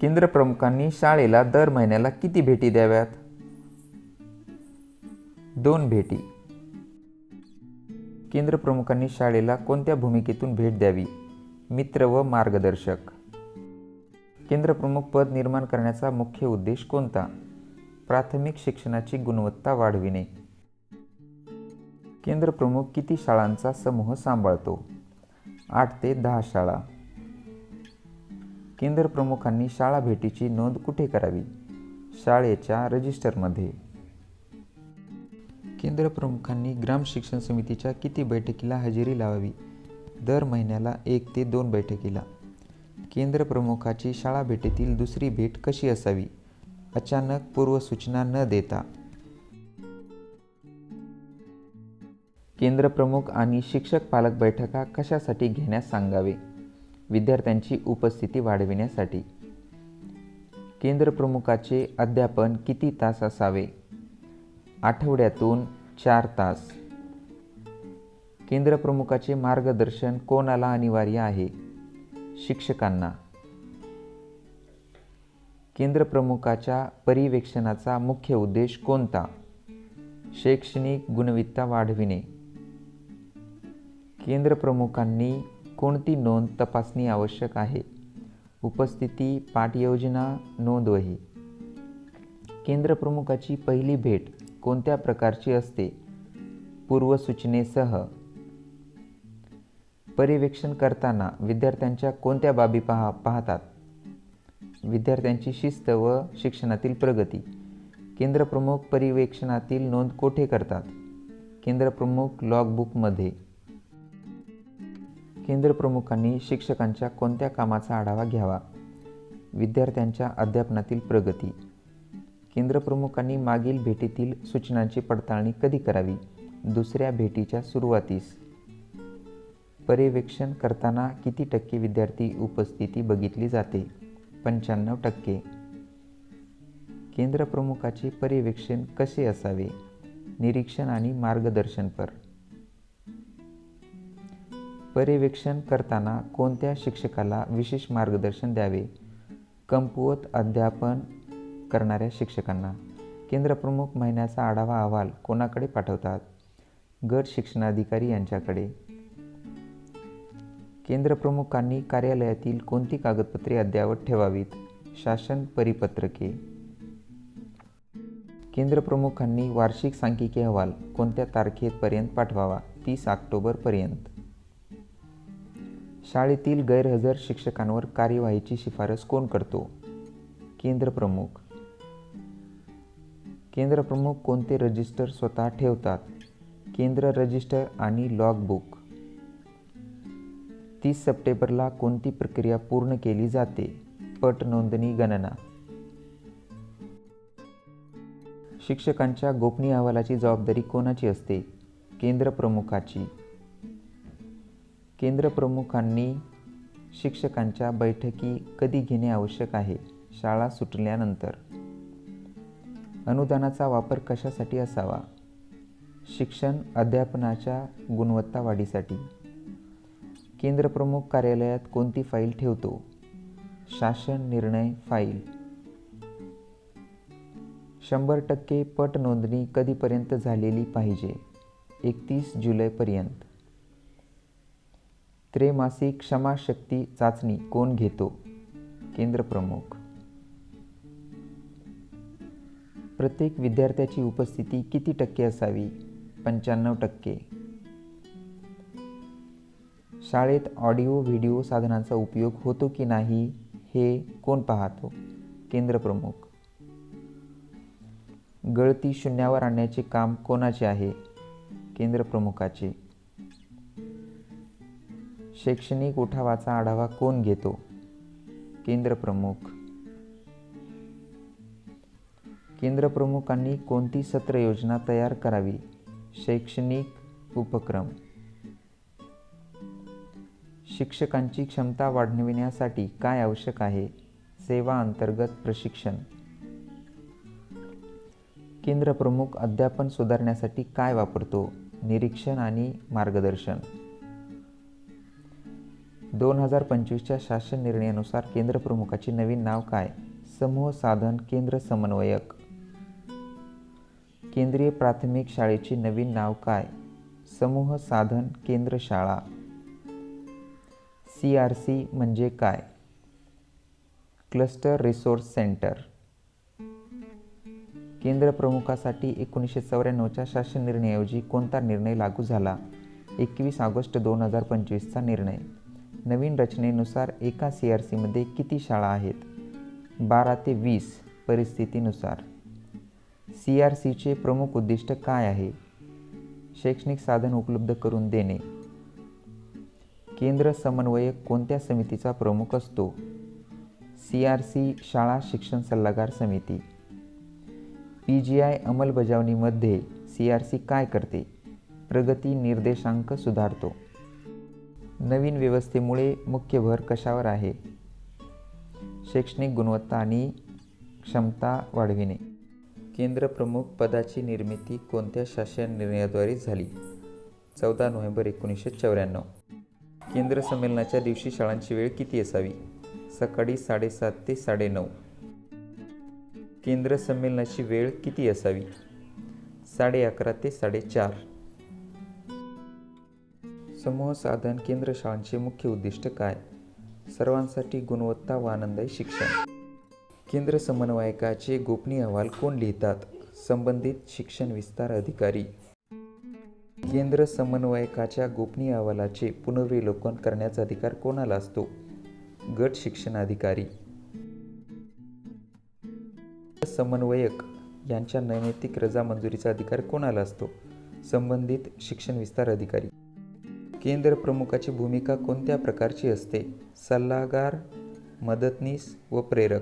केंद्रप्रमुखांनी शाळेला दर महिन्याला किती भेटी द्याव्यात? दोन भेटी. केंद्रप्रमुखांनी शाळेला कोणत्या भूमिकेतून भेट द्यावी? मित्र व मार्गदर्शक. केंद्रप्रमुख पद निर्माण करण्याचा मुख्य उद्देश कोणता? प्राथमिक शिक्षणाची गुणवत्ता वाढविणे. केंद्रप्रमुख किती शाळांचा समूह सांभाळतो? आठ ते दहा शाळा. केंद्र प्रमुखांनी शाळा भेटीची नोंद कुठे करावी? शाळेच्या रजिस्टरमध्ये. केंद्र प्रमुखांनी ग्राम शिक्षण समितीच्या किती बैठकीला हजेरी लावावी? दर महिन्याला एक ते दोन बैठकीला. केंद्र प्रमुखाची शाळा भेटीतील दुसरी भेट कशी असावी? अचानक पूर्वसूचना न देता. केंद्र प्रमुख आणि शिक्षक पालक बैठका कशासाठी घेण्यास सांगावे? विद्यार्थ्यांची उपस्थिती वाढविण्यासाठी. केंद्रप्रमुखाचे अध्यापन किती तास असावे? आठवड्यातून चार तास. केंद्रप्रमुखाचे मार्गदर्शन कोणाला अनिवार्य आहे? शिक्षकांना. केंद्रप्रमुखाच्या पर्यवेक्षणाचा मुख्य उद्देश कोणता? शैक्षणिक गुणवत्ता वाढविणे. केंद्रप्रमुखांनी कोणती नोंद तपासणी आवश्यक आहे? उपस्थिती पाठयोजना नोंदवही. केंद्रप्रमुखाची पहिली भेट कोणत्या प्रकारची असते? पूर्वसूचनेसह. पर्यवेक्षण करताना विद्यार्थ्यांच्या कोणत्या बाबी पहा पाहतात? विद्यार्थ्यांची शिस्त व शिक्षणातील प्रगती. केंद्रप्रमुख परिवेक्षणातील नोंद कोठे करतात? केंद्रप्रमुख लॉगबुकमध्ये केंद्रप्रमुखांनी शिक्षकांच्या कोणत्या कामाचा आढावा घ्यावा? विद्यार्थ्यांच्या अध्यापनातील प्रगती. केंद्रप्रमुखांनी मागील भेटीतील सूचनांची पडताळणी कधी करावी? दुसऱ्या भेटीच्या सुरुवातीस. पर्यवेक्षण करताना किती टक्के विद्यार्थी उपस्थिती बघितली जाते? पंच्याण्णव टक्के. केंद्रप्रमुखाचे पर्यवेक्षण कसे असावे? निरीक्षण आणि मार्गदर्शनपर पर्यवेक्षण करताना कोणत्या शिक्षकाला विशेष मार्गदर्शन द्यावे? कमकुवत अध्यापन करणाऱ्या शिक्षकांना केंद्रप्रमुख महिन्याचा आढावा अहवाल कोणाकडे पाठवतात? गट शिक्षणाधिकारी यांच्याकडे. केंद्रप्रमुखांनी कार्यालयातील कोणती कागदपत्रे अद्ययावत ठेवावीत? शासन परिपत्रके. केंद्रप्रमुखांनी वार्षिक सांख्यिकी अहवाल कोणत्या तारखेपर्यंत पाठवावा? तीस ऑक्टोबरपर्यंत. शाळेतील गैरहजर शिक्षकांवर कार्यवाहीची शिफारस कोण करतो? केंद्रप्रमुख केंद्रप्रमुख कोणते रजिस्टर स्वतः ठेवतात? केंद्र रजिस्टर आणि लॉगबुक. तीस सप्टेंबरला कोणती प्रक्रिया पूर्ण केली जाते? पट नोंदणी गणना. शिक्षकांच्या गोपनीय अहवालाची जबाबदारी कोणाची असते? केंद्रप्रमुखाची केंद्रप्रमुखांनी शिक्षकांच्या बैठकी कधी घेणे आवश्यक आहे? शाळा सुटल्यानंतर. अनुदानाचा वापर कशासाठी असावा? शिक्षण अध्यापनाच्या गुणवत्ता वाढीसाठी केंद्रप्रमुख कार्यालयात कोणती फाईल ठेवतो? शासन निर्णय फाईल. शंभर टक्के पट नोंदणी कधीपर्यंत झालेली पाहिजे? एकतीस जुलैपर्यंत. त्रैमासिक क्षमाशक्ती चाचणी कोण घेतो? केंद्रप्रमुख प्रत्येक विद्यार्थ्याची उपस्थिती किती टक्के असावी? पंच्याण्णव टक्के. शाळेत ऑडिओ व्हिडिओ साधनांचा उपयोग होतो की नाही हे कोण पाहतो? केंद्रप्रमुख गळती शून्यावर आणण्याचे काम कोणाचे आहे? केंद्रप्रमुखाचे शैक्षणिक उठावाचा आढावा कोण घेतो? केंद्रप्रमुख केंद्रप्रमुखांनी कोणती सत्र योजना तयार करावी? शैक्षणिक उपक्रम. शिक्षकांची क्षमता वाढविण्यासाठी काय आवश्यक आहे? सेवा अंतर्गत प्रशिक्षण. केंद्रप्रमुख अध्यापन सुधारण्यासाठी काय वापरतो? निरीक्षण आणि मार्गदर्शन. दोन हजार पंचवीसच्या शासन निर्णयानुसार केंद्रप्रमुखाचे नवीन नाव काय? समूह साधन केंद्र समन्वयक. केंद्रीय प्राथमिक शाळेचे नवीन नाव काय? समूह साधन केंद्र शाळा. सी आर सी म्हणजे काय? Cluster resource centre. केंद्र प्रमुखासाठी एकोणीसशे चौऱ्याण्णवच्या शासन निर्णयाऐवजी कोणता निर्णय लागू झाला? एकवीस ऑगस्ट दोन हजार पंचवीसचा निर्णय. नवीन रचनेनुसार एका सी आर सीमध्ये किती शाळा आहेत? बारा ते वीस परिस्थितीनुसार. सी आर सीचे प्रमुख उद्दिष्ट काय आहे? शैक्षणिक साधन उपलब्ध करून देणे. केंद्र समन्वयक कोणत्या समितीचा प्रमुख असतो? सी आर सी शाळा शिक्षण सल्लागार समिती. पी जी आय अंमलबजावणीमध्ये सी आर सी काय करते? प्रगती निर्देशांक सुधारतो. नवीन व्यवस्थेमुळे मुख्य भर कशावर आहे? शैक्षणिक गुणवत्ता आणि क्षमता वाढविणे. केंद्र प्रमुख पदाची निर्मिती कोणत्या शासन निर्णयाद्वारे झाली? चौदा नोव्हेंबर एकोणीसशे चौऱ्याण्णव. केंद्र संमेलनाच्या दिवशी शाळांची वेळ किती असावी? सकाळी साडेसात ते साडेनऊ. केंद्र संमेलनाची वेळ किती असावी? साडे अकरा ते साडेचार. समूह साधन केंद्र शाळांचे मुख्य उद्दिष्ट काय? सर्वांसाठी गुणवत्ता व आनंददायी शिक्षण. केंद्र समन्वयकाचे गोपनीय अहवाल कोण लिहितात? संबंधित शिक्षण विस्तार अधिकारी. केंद्र समन्वयकाच्या गोपनीय अहवालाचे पुनर्विलोकन करण्याचा अधिकार कोणाला असतो? गट शिक्षण अधिकारी. समन्वयक यांच्या नैमित्तिक रजा मंजुरीचा अधिकार कोणाला असतो? संबंधित शिक्षण विस्तार अधिकारी. केंद्र प्रमुखाची भूमिका कोणत्या प्रकारची असते? सल्लागार मदतनीस व प्रेरक?